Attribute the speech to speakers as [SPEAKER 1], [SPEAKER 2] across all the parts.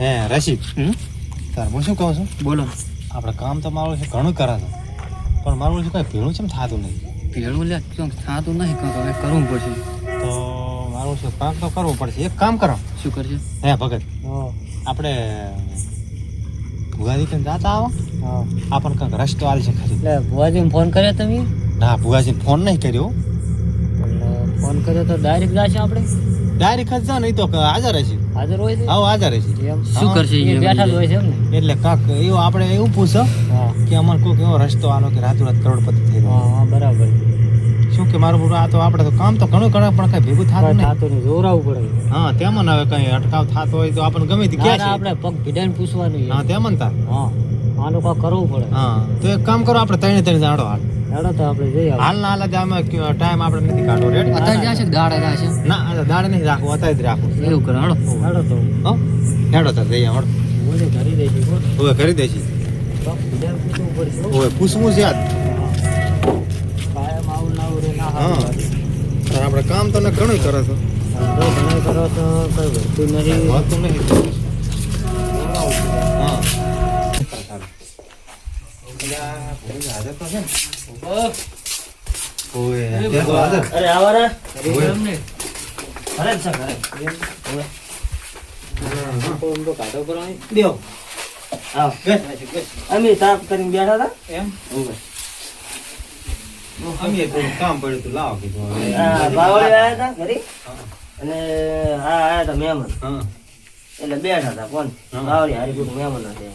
[SPEAKER 1] હે રશીદ.
[SPEAKER 2] હમ?
[SPEAKER 1] તાર હું શું કહું છું?
[SPEAKER 2] બોલો.
[SPEAKER 1] આપણે કામ તો મારું છે ઘણું કરે છે પણ મારું છે કઈ ભેળું છે થતું નહીં.
[SPEAKER 2] ભેળું લે ક્યાંક થતું નહીં કાંક હવે કરવું પડશે.
[SPEAKER 1] તો મારું છે કામ તો કરવું પડશે. એક કામ કરો.
[SPEAKER 2] શું કરશે?
[SPEAKER 1] હે ભગત. આપણે ભુગાજી કઈ જાતા આવો. આપણને કંઈક રસ્તો આલ છે ખરી
[SPEAKER 2] એટલે ભુવાજીને ફોન કર્યો તમે?
[SPEAKER 1] ના ભુગાજી ફોન નહીં કર્યો.
[SPEAKER 2] ફોન કર્યો તો ડાયરેક્ટ જાશે આપણે?
[SPEAKER 1] ડાયરેક્ટ જ જા નહીં તો હાજર હશે.
[SPEAKER 2] હાજર હોય છે?
[SPEAKER 1] આવો હાજર
[SPEAKER 2] એમ? શું કરશે એ બેઠા હોય છે એમ ને?
[SPEAKER 1] એટલે કાક એવો આપણે એવું પૂછો
[SPEAKER 2] હા.
[SPEAKER 1] કે અમારે કોઈક એવો રસ્તો આનો કે રાતોરાત કરોડપતિ થઈ ગયો
[SPEAKER 2] હા હા બરાબર.
[SPEAKER 1] શું કે મારું બધું આ તો આપણે તો કામ તો ઘણું કરે પણ કઈ ભેગું થતું નહીં.
[SPEAKER 2] થતું નહીં જોરાવું પડે.
[SPEAKER 1] હા તેમાં હવે કઈ અટકાવ થતો હોય તો આપણને ગમે તે
[SPEAKER 2] ના,
[SPEAKER 1] છે.
[SPEAKER 2] આપણે પગ ભીડાઈને પૂછવાનું
[SPEAKER 1] હા તેમાં તાર
[SPEAKER 2] હા આનું કાંક કરવું પડે.
[SPEAKER 1] હા તો એક કામ કરો આપણે ત્રણે ત્રણ જાડો હાલ.
[SPEAKER 2] હેડો તો આપણે જઈએ.
[SPEAKER 1] હાલ ના હાલ અમે ટાઈમ આપણે નથી કાઢો રેડી
[SPEAKER 2] અત્યારે દાડે જાશે
[SPEAKER 1] ના આ દાડે નહીં રાખવું અત્યારે જ રાખો.
[SPEAKER 2] એવું કરે હેડો હેડો તો
[SPEAKER 1] હો? હેડો તાર જઈએ
[SPEAKER 2] કરી
[SPEAKER 1] હવે કરી દેશી. હવે પૂછવું છે
[SPEAKER 2] કાયમ આવું ના રે ના
[SPEAKER 1] હા. તાર આપણે કામ તો ને ઘણું કરે છો.
[SPEAKER 2] ધંધો કરો તો કઈ નહીં નથી.
[SPEAKER 1] નહીં. હા.
[SPEAKER 2] બેઠા હતા
[SPEAKER 1] એમ. અમે કામ પડ્યું હતું લાવો કીધું
[SPEAKER 2] બાવળી આયા હતા ઘરે અને આ આયા હતા મહેમાન
[SPEAKER 1] હા
[SPEAKER 2] એટલે બેઠા હતા કોણ
[SPEAKER 1] હા.
[SPEAKER 2] બાવળી હારી મહેમાન હતા.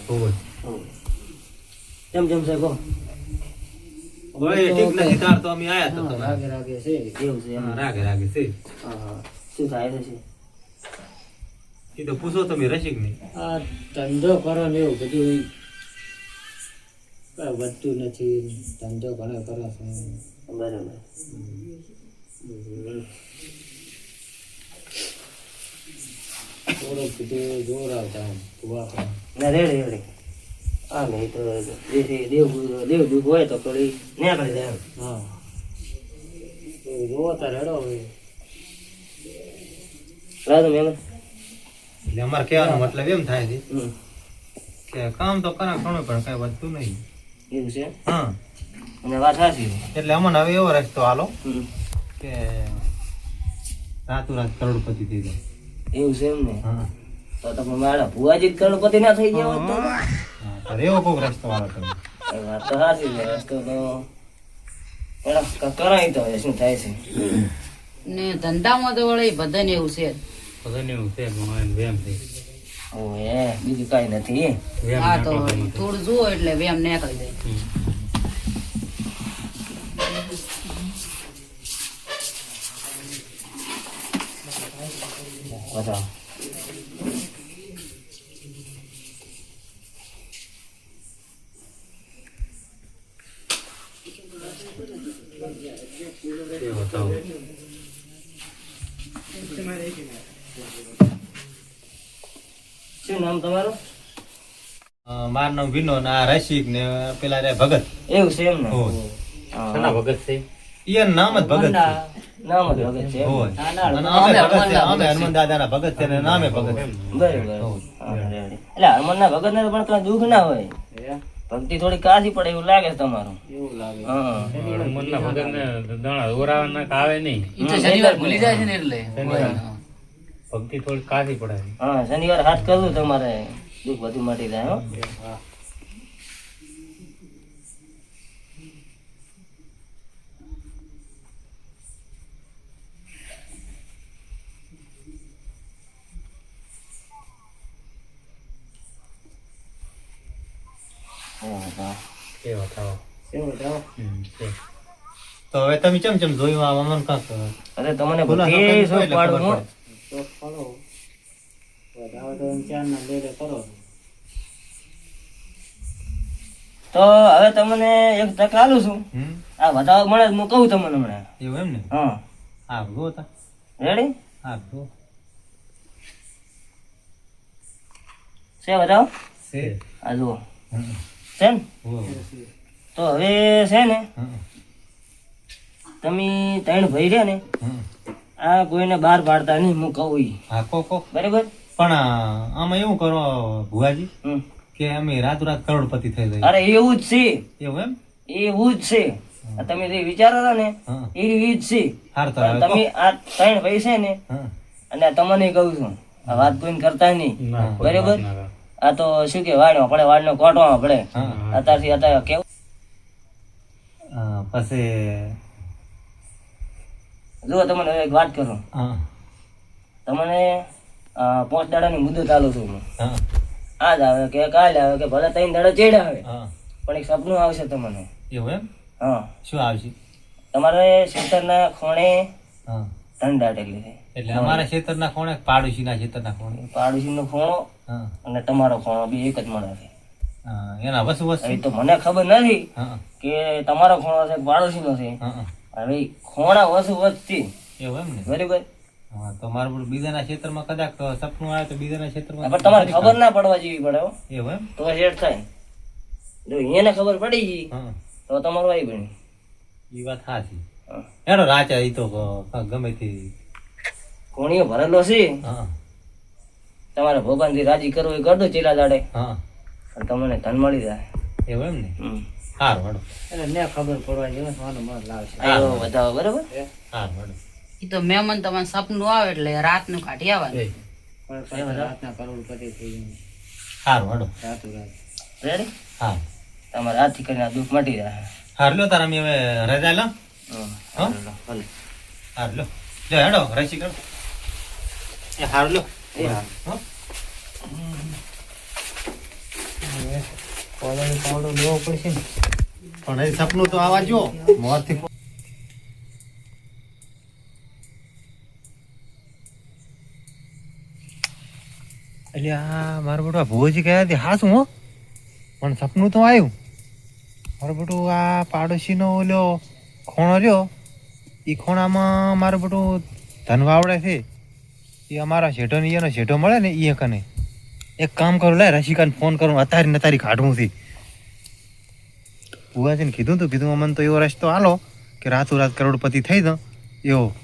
[SPEAKER 2] કેમ કેમ છે કહો
[SPEAKER 1] ઓય, ઠીક નથી તાર તો અમે આયા તો.
[SPEAKER 2] રાગે રાગે છે કેવું છે
[SPEAKER 1] રાગે રાગે છે.
[SPEAKER 2] હા. શું થાય છે
[SPEAKER 1] એ તો પૂછો તમે રસિક નહીં
[SPEAKER 2] આ ધંધો કરો ને એવું બધું કઈ વધતું નથી ધંધો ઘણો કરો છો બરાબર. થોડોક જોર આવતા ના રેડી રેડી. હા નહીં તો દેશી દેવ દેવ હોય તો થોડી નીકળી જાય હા. જોવો તાર હેડો હવે. રાધુ મહેમાન
[SPEAKER 1] એટલે અમારે કહેવાનો મતલબ એમ થાય છે કે કામ તો કરા ઘણું પણ કઈ વધતું નહીં.
[SPEAKER 2] એવું છે?
[SPEAKER 1] હા.
[SPEAKER 2] અને વાત સાચી
[SPEAKER 1] એટલે અમને હવે એવો રસ્તો હાલો. કે રાતોરાત કરોડપતિ થઈ જાય.
[SPEAKER 2] એવું છે એમ ને
[SPEAKER 1] હા.
[SPEAKER 2] તો તમે મારા ભુવાજી કરોડપતિ ના થઈ ગયા હોત તો?
[SPEAKER 1] તારે એવો કોઈક રસ્તો વાળો તમે
[SPEAKER 2] વાત તો સાચી છે રસ્તો તો ક- કરાય તો શું થાય છે
[SPEAKER 3] ને ધંધામાં તો વળી બધાને એવું છે
[SPEAKER 2] ઓ એ બીજું કઈ નથી
[SPEAKER 3] હા તો થોડું જુઓ એટલે વેમ નીકળી જાય
[SPEAKER 2] બતાવો
[SPEAKER 1] મારું વિનો ને આ રસિક ને પેલા રે ભગત.
[SPEAKER 2] એવું છે એમ ને?
[SPEAKER 1] હોય.
[SPEAKER 2] હા.
[SPEAKER 1] ઈયન નામ જ ભગત છે.
[SPEAKER 2] નામ જ ભગત છે એમ?
[SPEAKER 1] હોય.
[SPEAKER 2] ના, ના,
[SPEAKER 1] અને
[SPEAKER 2] ના.
[SPEAKER 1] અમે ભગત છે. અમે હનુમાન દાદાના ભગત છે ને નામે ભગત છે.
[SPEAKER 2] બરાબર. એટલે હનુમાન ના ભગત ને પણ કઈ દુઃખ ના હોય. ભક્તિ થોડી કાશી પડે એવું લાગે છે તમારું. હા.
[SPEAKER 3] ઈ તો શનિવાર ભૂલી જાય છે ને એટલે.
[SPEAKER 2] હા શનિવાર હાથ કરવું તમારે. દુઃખ બધું મટી જાય હો.
[SPEAKER 1] તો હવે તમે ચમ ચમ જોયું આ મમન કાંક?
[SPEAKER 2] અરે તમને
[SPEAKER 1] બોલો,
[SPEAKER 2] બધી
[SPEAKER 1] આપણે
[SPEAKER 2] શું
[SPEAKER 1] એટલે
[SPEAKER 2] પાડું
[SPEAKER 1] ખબર
[SPEAKER 2] હું? તો ફળો. વધારે તો એમ ચાર ના લે લે કરો. તો હવે તમને એક તક આલું છું. આ વધારો મળે હું કહું તમને હમણાં.
[SPEAKER 1] એવું એમ ને?
[SPEAKER 2] હા.
[SPEAKER 1] હા ગો તા.
[SPEAKER 2] રેડી
[SPEAKER 1] હા
[SPEAKER 2] છે વધારો?
[SPEAKER 1] છે.
[SPEAKER 2] આ જુઓ. છે ને? તો હવે છે ને તમે ત્રણ ભાઈ રહ્યા ને આ કોઈને બહાર પાડતા નહીં હું કહું. બરાબર?
[SPEAKER 1] પણ આમાં એવું કરો ભુવાજી કે અમે રાત રાત કરોડપતિ થઈ જાય
[SPEAKER 2] અરે એવું જ છે.
[SPEAKER 1] એવું એમ?
[SPEAKER 2] એવું જ છે. તમે જે વિચારો છો ને એ જ છે. તમે આ ત્રણ ભાઈ છે ને અને તમને કહું છું આ વાત કોઈ કરતા નહીં. બરોબર? આ તો શું કે વાડમાં પડે વાડનો કોટવામાં પડે. અત્યારથી અત્યારે કેવું?
[SPEAKER 1] પછી
[SPEAKER 2] જુઓ તમને એક વાત કરું.
[SPEAKER 1] હા.
[SPEAKER 2] તમને પાંચ દાડાની મુદત ચાલુ છું હું. આજ આવે કે કાલે આવે કે ભલે ત્રણ દાડા ચેડ આવે પણ એક સપનું આવશે તમને.
[SPEAKER 1] એવું એમ?
[SPEAKER 2] હા.
[SPEAKER 1] શું આવશે?
[SPEAKER 2] તમારે ખેતરના ખોણે ત્રણ દાટેલી છે.
[SPEAKER 1] એટલે અમારા ખેતરના કોણે પાડોશીના ખેતરના કોણે
[SPEAKER 2] પાડોશીનો ખોણો અને તમારો ખોણો બી એક જ મળે છે.
[SPEAKER 1] એના વસ્તુ વસ્તુ
[SPEAKER 2] તો મને ખબર નથી કે તમારો ખોણો છે પાડોશી પાડોશીનો છે. હવે ખોણા વસુ વસ્તી
[SPEAKER 1] એવું એમ ને?
[SPEAKER 2] બરાબર?
[SPEAKER 1] હા તો મારું બધું બીજાના ક્ષેત્રમાં કદાચ સપનું આવે તો બીજાના ક્ષેત્રમાં
[SPEAKER 2] પણ તમારે ખબર ના પડવા જેવી પડે હો.
[SPEAKER 1] એવું એમ?
[SPEAKER 2] તો શેઠ થાય. જો એને ખબર પડી ગઈ
[SPEAKER 1] હા.
[SPEAKER 2] તો તમારું આવી બની
[SPEAKER 1] એ વાત સાચી એનો રાચા એ તો ગમે તે.
[SPEAKER 2] કોણીઓ ભરેલો છે.
[SPEAKER 1] હા.
[SPEAKER 2] તમારે ભગવાનથી રાજી કરવું એ કરજો ચીલા દાડે.
[SPEAKER 1] હા.
[SPEAKER 2] તમને ધન મળી જાય.
[SPEAKER 1] એવું એમ ને? સારું હાડો
[SPEAKER 2] એટલે ને ખબર પડવા જેવું મારું મન લાવશે. બરાબર?
[SPEAKER 1] સારું હાડો
[SPEAKER 3] એ તો મહેમાન તમારે સપનું આવે એટલે રાતનું કાઢી આવવાનું.
[SPEAKER 1] સારું હાડો
[SPEAKER 2] રેડી
[SPEAKER 1] હા.
[SPEAKER 2] તમારે હાથથી કરીને દુઃખ મટી જાય
[SPEAKER 1] હાર લો તારા હવે રજા લો. હાર લ્યો જો હેડો રસી કરો. એ હાર લ્યો
[SPEAKER 2] એ હા.
[SPEAKER 1] હો?
[SPEAKER 2] પાવડો લેવો પડશે ને.
[SPEAKER 1] પણ એ સપનું તો આવા જો મોરથી એટલે આ મારો બેટો આ ભુવોજી ગયા હતી હા શું હો. પણ સપનું તો આવ્યું મારો બેટો આ પાડોશીનો ઓલો ખોણો રહ્યો. એ ખોણામાં મારો બેટો ધન વાવડે છે. એ અમારા શેઠો ને એનો શેઠો મળે ને એ કને એક કામ કરું, લે, રસિકાને ફોન કરું, અતારી ને તારી કાઢવું છે. ભુવાજીને કીધું તું, કીધું, અમને તો એવો રસ્તો હાલો કે રાતોરાત કરોડપતિ થઈ દો એવો.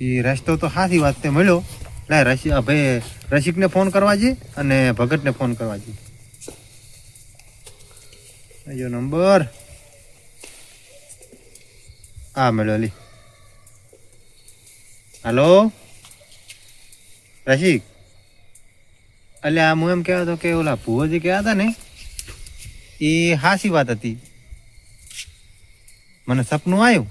[SPEAKER 1] એ રસ્તો તો સાચી વાત તે મળ્યો. લે આ ભાઈ રસિકને ફોન કરવા જઈએ અને ભગતને ફોન કરવા જો નંબર. હા મેળો લી. હલો? રસિક? આ હું એમ કહેતો કે ઓલા ભુવોજી કહેતા હતા ને, એ હાસી વાત હતી. મને સપનું આવ્યું.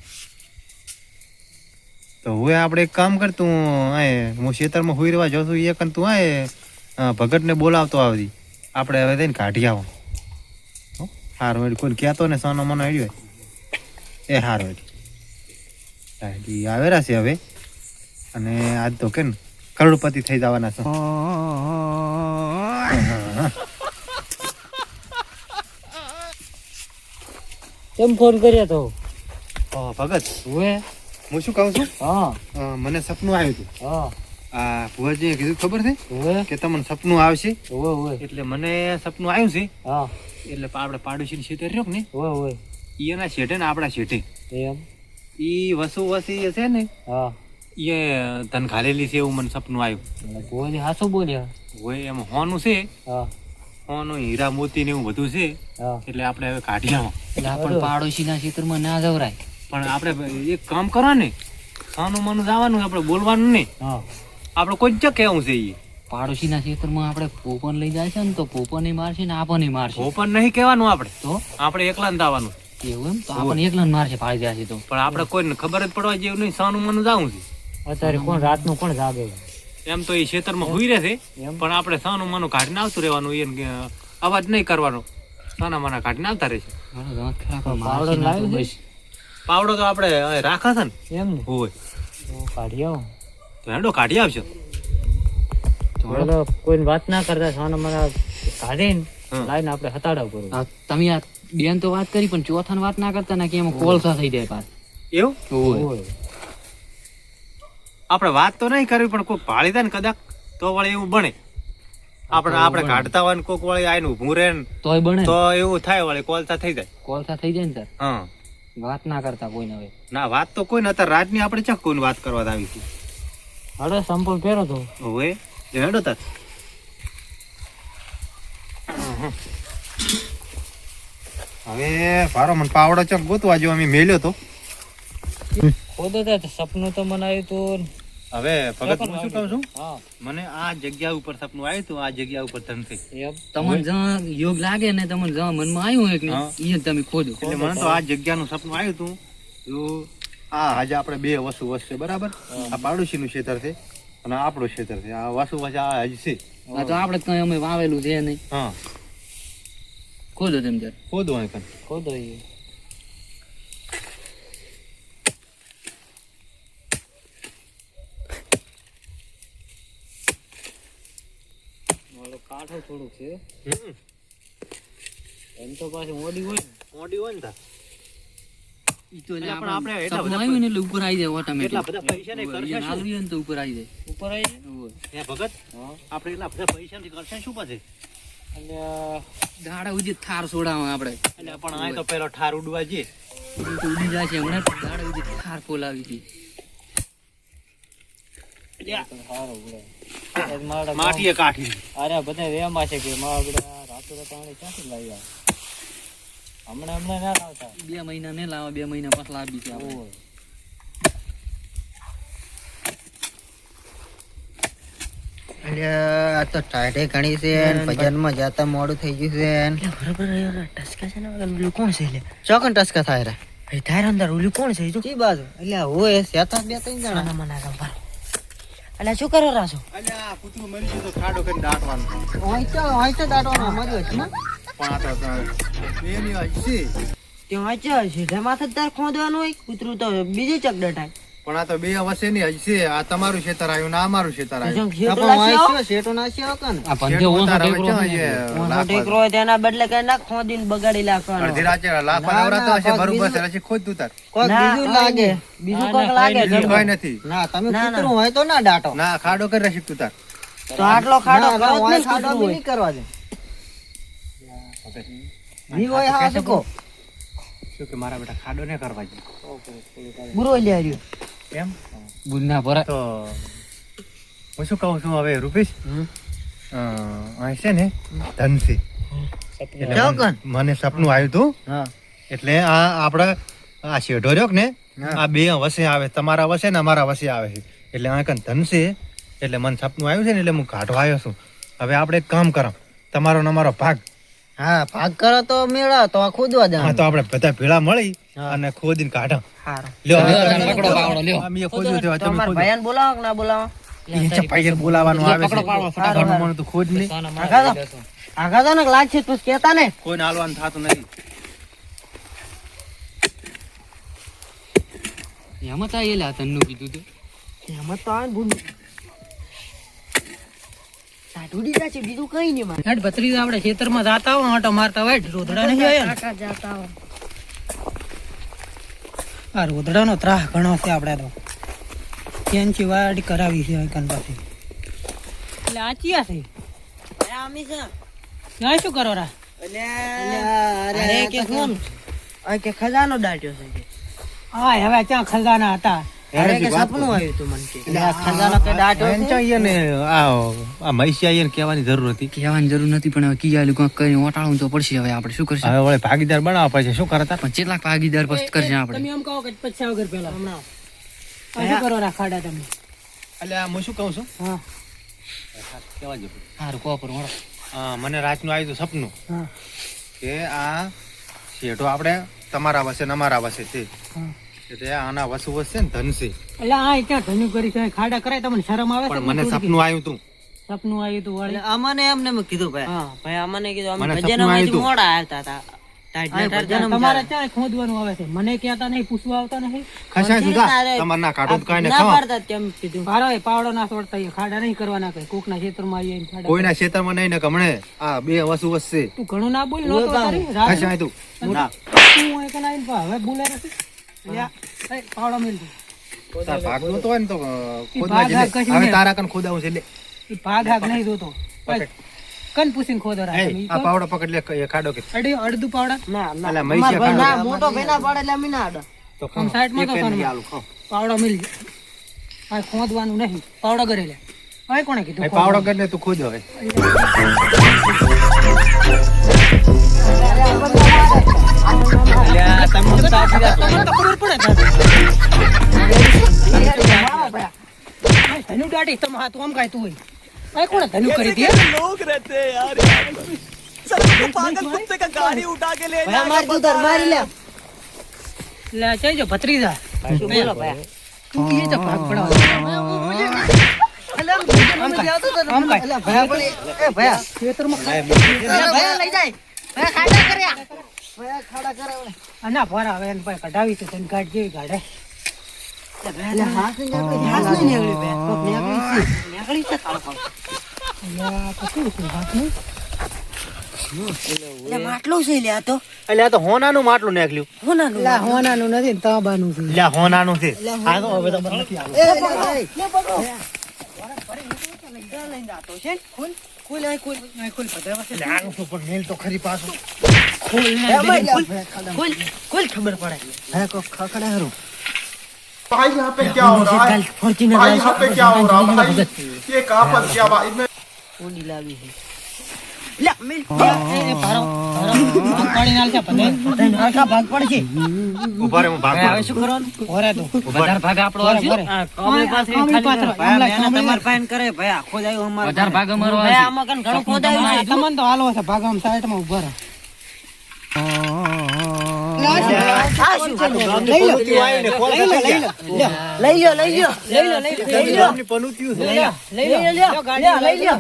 [SPEAKER 1] તો હવે આપણે એક કામ કર તું આય હું ખેતરમાં હોઈ રહેવા જાઉં છું એ કન તું આય ભગતને બોલાવતો આવતી આપણે હવે થઈને કાઢી આવો. સારું હારું એડી કોઈ કહેતો ને સોનો મનો આવ્યો એ હારું એડી આવેલા છે હવે. અને આજ તો કે કરોડપતિ થઈ જવાના છે.
[SPEAKER 2] કેમ ફોન કર્યો તો?
[SPEAKER 1] ભગત
[SPEAKER 2] હવે
[SPEAKER 1] હું શું કહું છું?
[SPEAKER 2] હા.
[SPEAKER 1] મને સપનું આવ્યું હતું.
[SPEAKER 2] હા.
[SPEAKER 1] આ ભુવાજીએ કીધું ખબર છે? કે તમને સપનું આવશે. એટલે મને સપનું આવ્યું છે.
[SPEAKER 2] હા.
[SPEAKER 1] એટલે આપણે પાડોશી શેઠે રહ્યો ને એના શેઠે ને આપણા શેઠે.
[SPEAKER 2] એમ?
[SPEAKER 1] ઈ વસુ વસી છે ને
[SPEAKER 2] હા.
[SPEAKER 1] એ તન ખાલેલી છે એવું મને સપનું આવ્યું.
[SPEAKER 2] ભુવાજી હાસુ બોલ્યા.
[SPEAKER 1] હોય એમાં હોનું છે.
[SPEAKER 2] હા.
[SPEAKER 1] હોનું હીરા મોતી ને એવું બધું છે. એટલે આપણે હવે કાઢી આવો
[SPEAKER 3] ના પાડોશીના માં ના જવરાય.
[SPEAKER 1] પણ આપણે એક કામ કરો ને સાનું માનું જવાનું આપણે બોલવાનું નહીં. આપણે કોઈ જ કહેવું છે એ
[SPEAKER 3] પાડોશીના ખેતરમાં આપણે પોપન લઈ જાય છે ને તો પોપન મારશે ને આપણને મારશે.
[SPEAKER 1] પોપન નહીં કહેવાનું આપણે.
[SPEAKER 3] તો?
[SPEAKER 1] આપણે એકલા ને આવવાનું
[SPEAKER 3] એવું એમ? તો આપણને એકલા મારશે પાડી છે તો.
[SPEAKER 1] પણ આપણે કોઈને ખબર જ પડવા જેવું નહીં સાનું માનું જવું છે.
[SPEAKER 2] અત્યારે કોણ રાતનું કોણ જાગે?
[SPEAKER 1] એમ તો એ ખેતરમાં હુઈ રહેશે
[SPEAKER 2] એમ?
[SPEAKER 1] પણ આપણે સાનું માનું કાઢીને આવતું રહેવાનું એને કે અવાજ નહીં કરવાનો. સાના માના કાઢીને આવતા રહેશે
[SPEAKER 2] પાવડો
[SPEAKER 3] તો
[SPEAKER 1] આપણે રાખા છે ને.
[SPEAKER 2] એમ
[SPEAKER 1] હોય.
[SPEAKER 2] કાઢી આવો.
[SPEAKER 1] તો હેડો કાઢી આવશો
[SPEAKER 2] તો કોઈ વાત ના કરતા સાનો મારા કાઢીને. લાઈને આપણે હતાડા કરું
[SPEAKER 3] તમે આ બેન તો વાત કરી પણ ચોથાની વાત ના કરતા ને કે એમાં કોલસા થઈ જાય પાછ.
[SPEAKER 1] એવું. આપણે વાત તો નહીં કરવી પણ કોઈ પાળી દે ને કદાચ તો વળી એવું બને. આપણે આપણે કાઢતા હોય ને કોક વળી આઈને ઊભું રહે ને
[SPEAKER 3] તોય બને.
[SPEAKER 1] તો એવું થાય વળી કોલતા થઈ જાય.
[SPEAKER 3] કોલસા થઈ જાય ને સર?
[SPEAKER 1] હા.
[SPEAKER 3] વાત ના કરતા કોઈને હવે.
[SPEAKER 1] ના વાત તો કોઈ નતા રાતની આપણે ચા કોઈને વાત કરવા આવી હતી?
[SPEAKER 2] હડો સંપૂર્ણ પહેરો તો.
[SPEAKER 1] હવે? હડો તા હવે ભારો મન પાવડો ચક ગોતવા જો અમે મેલ્યો તો.
[SPEAKER 3] ખોદો સપનું તો મને આવ્યું હતું.
[SPEAKER 1] હવે ભગત હું શું કહું છું. મને આ જગ્યા ઉપર સપનું આવ્યું હતું આ જગ્યા ઉપર ધનથી
[SPEAKER 3] તમને જ્યાં યોગ લાગે ને તમને જ્યાં મનમાં આવ્યું હોય કે ને
[SPEAKER 1] હા.
[SPEAKER 3] તમે ખોજો.
[SPEAKER 1] એટલે મને તો આ જગ્યાનું સપનું આવ્યું હતું. તો આ આજે આપણે બે વસ્તુ વસશે બરાબર? આ પાડોશીનું ક્ષેત્ર છે અને આપણું ક્ષેત્ર છે. આ વસુ વસ આ હજ છે.
[SPEAKER 3] આ તો આપણે કઈ અમે વાવેલું છે નહીં.
[SPEAKER 1] હા.
[SPEAKER 3] ખોદો તેમ ત્યારે
[SPEAKER 1] ખોદો.
[SPEAKER 3] ખોદો કાઠો થોડુંક છે. એમ તો પાછી મોડી હોય
[SPEAKER 1] મોડી હોય ને
[SPEAKER 3] તો. થાર છોડાવે આપડે
[SPEAKER 1] એટલે પણ આ તો પેલો ઠાર ઉડવા જઈએ
[SPEAKER 3] ઉડી જાય છે હમણાં તો દાડા ઉજી થાર ફોલાવી હતી.
[SPEAKER 1] માટીએ કાઢી
[SPEAKER 3] અરે બધા વેમાં છે કે માં આપણે રાતો રાતો ક્યાંથી લાવ્યા? હમણાં હમણાં ના લાવતા. બે મહિના ને લાવવા બે મહિના પાછા લાવી છે
[SPEAKER 4] અલ્યા, આ તો ટાઢે ઘણી છે ને જતા મોડું થઈ ગયું છે ને.
[SPEAKER 5] ટસકા છે ને ઓલું કોણ છે એટલે?
[SPEAKER 4] ચોકન ટસકા થાય રે?
[SPEAKER 5] થાય અંદર ઓલું કોણ છે જો
[SPEAKER 4] કી બાજુ. એટલે હોય શેતા બે ત્રણ જણા.
[SPEAKER 5] મને આગળ અલ્યા શું કરો રાસો
[SPEAKER 1] અલ્યા કૂતરું મરી ગયું તો ખાડો કરીને દાટવાનું.
[SPEAKER 4] વાંચો વાંચો દાટવાનો મર્યો હોય ને?
[SPEAKER 1] પણ આ તો એની હોય છે.
[SPEAKER 5] તે હોય છે માથે જ તાર ખોદવાનું હોય કૂતરું તો બીજી ચક ડટાય
[SPEAKER 1] પણ આ તો બે વર્ષે ની હશે આ તમારું ખેતર આવ્યું ને અમારું મારું ખેતર આવ્યું.
[SPEAKER 5] તેના બદલે ના ખોદીને બગાડી
[SPEAKER 1] અડધી રાતે હશે બરોબર છે ખોદ તું
[SPEAKER 4] બીજું લાગે.
[SPEAKER 5] બીજું લાગે
[SPEAKER 3] કોઈ
[SPEAKER 1] નથી.
[SPEAKER 4] ના તમે. કૂતરું હોય તો ના
[SPEAKER 1] ના ખાડો કરી રસી તું તાર.
[SPEAKER 5] તો આટલો ખાડો કરો જ નહીં
[SPEAKER 4] કરવા દે. હોય હા કહો?
[SPEAKER 1] કે મારા બેટા ખાડો ને કરવા જોઈએ
[SPEAKER 5] બુરો લે આવ્યો
[SPEAKER 1] એમ
[SPEAKER 3] બુધ ભરા
[SPEAKER 1] તો હું શું કહું છું હવે રૂપેશ? અહીં છે ને ધનસી એટલે મને- મને સપનું આવ્યું હતું. એટલે આ આપણે આ શેઢો રહ્યો ને આ બે વસે આવે તમારા વસે ને અમારા વસે આવે છે. એટલે આ કન ધન એટલે મને સપનું આવ્યું છે ને એટલે હું કાઢવા આવ્યો છું. હવે આપણે એક કામ કરો તમારો ને અમારો ભાગ.
[SPEAKER 4] હા ભાગ કરો તો મેળા તો આ ખોદવા
[SPEAKER 1] હા
[SPEAKER 4] જવાનું
[SPEAKER 1] તો આપણે બધા ભેળા મળી
[SPEAKER 4] હા.
[SPEAKER 1] અને ખોદીને કાઢો. લ્યો
[SPEAKER 3] પકડો પાવડો, લ્યો.
[SPEAKER 1] અમે ખોદ્યું
[SPEAKER 5] તો
[SPEAKER 1] તમે
[SPEAKER 5] ભાઈને બોલાવો કે ના બોલાવો?
[SPEAKER 1] એ છે આવે
[SPEAKER 3] પકડો પાવડો,
[SPEAKER 1] છે
[SPEAKER 3] ફટાફટ.
[SPEAKER 1] મને તો ખોદ નહીં.
[SPEAKER 3] આગા
[SPEAKER 5] તો. ને લાગશે તું કેતા ને.
[SPEAKER 1] કોઈને હાલવાનું થતું નથી.
[SPEAKER 3] એમાં તો એ લ્યા તન્નું કીધું તું.
[SPEAKER 5] એમાં તો આ ભૂલ ઉડી જશે બીજું કઈ નહીં મારે.
[SPEAKER 6] હેડ ભત્રીજા આપણે ખેતરમાં જાતા હોય આટો મારતા હોય રોધડા નહીં આયા ને? આ રોધડાનો ત્રાહ ઘણો છે આપણે તો. કેનચી વાડી કરાવી છે કન પાસે એટલે આચિયા ચિયા છે
[SPEAKER 5] આમી છે.
[SPEAKER 6] ત્યાં શું કરો રા?
[SPEAKER 5] અરે
[SPEAKER 6] અરે કે કોણ?
[SPEAKER 5] આ કે ખજાનો દાટ્યો છે.
[SPEAKER 6] હા હવે ક્યાં ખજાના હતા.
[SPEAKER 5] અરે કે સપનું આવ્યું તું મને કે. ખજાનો કે દાટ્યો છે?
[SPEAKER 1] ને આ આ મહિષી ને કહેવાની જરૂર હતી.
[SPEAKER 3] કહેવાની જરૂર નથી પણ હવે કંઈક કરીને ઓટાળવું તો પડશે. હવે આપણે શું કરશું?
[SPEAKER 1] હવે વળી ભાગીદાર બનાવવા પડશે. શું કરતા?
[SPEAKER 3] પણ ચેટલા ભાગીદાર પછી કરશે આપણે.
[SPEAKER 6] તમે એમ કહો કે પૈસા વગર પેલા હમણાં. શું કરો રા ખાડા તમે?
[SPEAKER 1] એટલે આ હું શું કહું છું?
[SPEAKER 6] હા.
[SPEAKER 1] કહેવા જેવું.
[SPEAKER 3] સારું
[SPEAKER 1] મને રાતનું આવ્યું સપનું
[SPEAKER 6] હા.
[SPEAKER 1] કે આ શેઠો આપણે તમારા વસે ને અમારા વસે છે. એટલે આના વસુ વસે ને ધન
[SPEAKER 6] એટલે આ ક્યાં ધન્યુ કરી છે? ખાડા કરાય તમને શરમ આવે
[SPEAKER 1] પણ મને સપનું આવ્યું હતું
[SPEAKER 6] સપનું આવ્યું તું
[SPEAKER 5] એટલે અમને એમને કીધું ભાઈ. હા. ભાઈ અમને કીધું અમે
[SPEAKER 1] મને
[SPEAKER 5] ભજનમાંથી
[SPEAKER 1] સપનું આવ્યું
[SPEAKER 5] મોડા આવતા હતા. ટાઈટ
[SPEAKER 6] આ
[SPEAKER 5] ટાઈટ
[SPEAKER 6] ભજન
[SPEAKER 5] જન્મ
[SPEAKER 6] તમારે
[SPEAKER 5] જાય.
[SPEAKER 6] ખોદવાનું આવે છે? મને કહેતા નહીં પૂછવા આવતા નહીં?
[SPEAKER 1] ખસાય સુધા
[SPEAKER 5] તારે-
[SPEAKER 1] ના કાઢો તો કાંઈ ના
[SPEAKER 5] પાડતા તેમ કીધું.
[SPEAKER 6] પાડો એ પાવડો ના છોડતા ખાડા નહીં કરવાના કઈ. કોકના ખેતરમાં આવીએ ખાડા
[SPEAKER 1] કોઈના ખેતરમાં નહીં ને ગમણે આ બે વસુ વસશે.
[SPEAKER 6] તું ઘણું ના બોલ નહોતો તારી. રાત
[SPEAKER 1] ખસાય તું ના.
[SPEAKER 6] તું હોય કે હવે બોલે નથી? પાવડો મેલ.
[SPEAKER 1] તાર ભાગ જોતો હોય ને તો ખોદવા
[SPEAKER 6] ભાગ
[SPEAKER 1] જજે.
[SPEAKER 6] હાક કશું
[SPEAKER 1] હવે તારા કન ખોદાવું છે એટલે
[SPEAKER 6] ભાગ હાક નહીં જોતો કન પૂછીને ખોદો રાખ
[SPEAKER 1] એ,
[SPEAKER 6] તમે. ઈ
[SPEAKER 1] આ પાવડો પકડ લે ખાડો કે
[SPEAKER 6] અડી અડધું પાવડા?
[SPEAKER 5] ના ના.
[SPEAKER 1] અલા,
[SPEAKER 5] અમારા
[SPEAKER 1] મૈસા
[SPEAKER 5] ના મોટો ભાઈ પાડે એટલે અમે ના અડો
[SPEAKER 1] તો
[SPEAKER 6] આમ સાઈડમાં તો
[SPEAKER 1] એક
[SPEAKER 6] સોનમાં.
[SPEAKER 1] એની આલું ખાઓ.
[SPEAKER 6] પાવડો મિલ આ ખોદવાનું નહીં. પાવડો કરે લે. હવે કોણે કીધું
[SPEAKER 1] પાવડો કરીને તું ખોદ હવે.
[SPEAKER 5] ધનુ
[SPEAKER 6] દાઢી તમે હાથ આમ કાયતું હોય ભાઈ કોને ધનુ કરી દે
[SPEAKER 7] લોગ રહેતે યાર સર પાગલ कुत्ते
[SPEAKER 6] का गाड़ी उठा के
[SPEAKER 7] ले जा मार
[SPEAKER 6] उधर मार ले ले चाहिए जो भतरीजा बोलो भाई
[SPEAKER 7] तू ये तो भाग पड़ा ભયા.
[SPEAKER 6] ભયા
[SPEAKER 7] ખેતરમાં ભયા લઈ જાય. ભયા ખાડા કર્યા. ખાડા કરે ઓલે
[SPEAKER 6] આના ભરા હવે એને ભાઈ કઢાવી તો તને ગાઢ જેવી
[SPEAKER 7] ને ને? એટલે માટલું છે લ્યા તો.
[SPEAKER 1] એટલે આ તો હોનાનું માટલું નીકળ્યું.
[SPEAKER 7] હોનાનું
[SPEAKER 6] અલ્યા હોનાનું નથી ને તાંબાનું છે.
[SPEAKER 1] હોનાનું છે. આ તો હવે તો નથી આવડતું.
[SPEAKER 7] એ લે ભાઈ
[SPEAKER 6] ખોલ આ ખોલ આ ખોલ પધારવા છે.
[SPEAKER 1] એટલે આનું શું પણ મેલ તો ખરી પાછું
[SPEAKER 6] ખોલ ને
[SPEAKER 7] એ ભાઈ
[SPEAKER 6] ખોલ
[SPEAKER 7] ભયા ખાડા
[SPEAKER 6] ખોલ ખોલ ખબર પડે
[SPEAKER 7] ભયા કોક ખખડે હરું
[SPEAKER 5] भाई यहाँ पे क्या हो रहा है भाई यहाँ पे क्या हो रहा है भाई ये कहाँ फंस गया भाई मैं
[SPEAKER 6] લઈ લો લઈ લો. લઈ
[SPEAKER 1] ગયા.
[SPEAKER 6] લો.
[SPEAKER 7] લઈ લો લઈ લો. લઈ લો લઈ લો.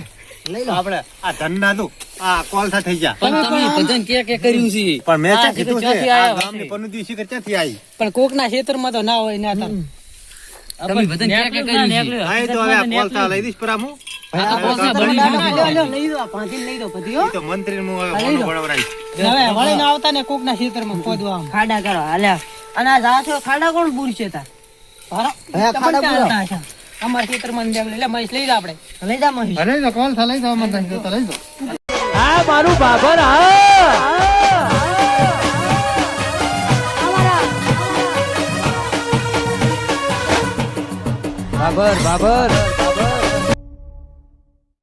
[SPEAKER 7] લઈ લો.
[SPEAKER 1] આપણે આ ધનના તું આ કોલસા થઈ ગયા.
[SPEAKER 3] પણ તમે ભજન કે કે કર્યું છે?
[SPEAKER 1] પણ મેં
[SPEAKER 3] આ
[SPEAKER 1] કીધું છે? આ ગામની પનોતી શિખર ક્યાંથી આવી
[SPEAKER 6] પણ કોક ખેતરમાં તો ના હોય ને તાર
[SPEAKER 3] તમે ભજન કે કે કર્યું છે?
[SPEAKER 1] હા તો હવે આ કોલસા લઈ દઈશ પર આમ. હું
[SPEAKER 3] આ તો કોલસા બની
[SPEAKER 6] લો,
[SPEAKER 3] ગયું
[SPEAKER 6] લો,
[SPEAKER 3] છે.
[SPEAKER 6] લો, લઈ લો પાંચી લઈ દો બધી હો.
[SPEAKER 1] ઈ તો મંત્રી નું
[SPEAKER 6] હવે વળી ના આવતા ને કોક ના ખેતરમાં ખોદવા
[SPEAKER 7] ખાડા કરો હાલ્યા. અને આ જાથો ખાડા કોણ બુરશે તાર ખાડા પૂરા.
[SPEAKER 6] ચાલતા હશે. અમારા ખેતરમાં એટલે મહેશ લઈ લો આપણે.
[SPEAKER 7] લઈ જા મહી
[SPEAKER 1] લઈ દો કોલસા લઈ દો મને લઈ દો
[SPEAKER 3] બાબર બાબર.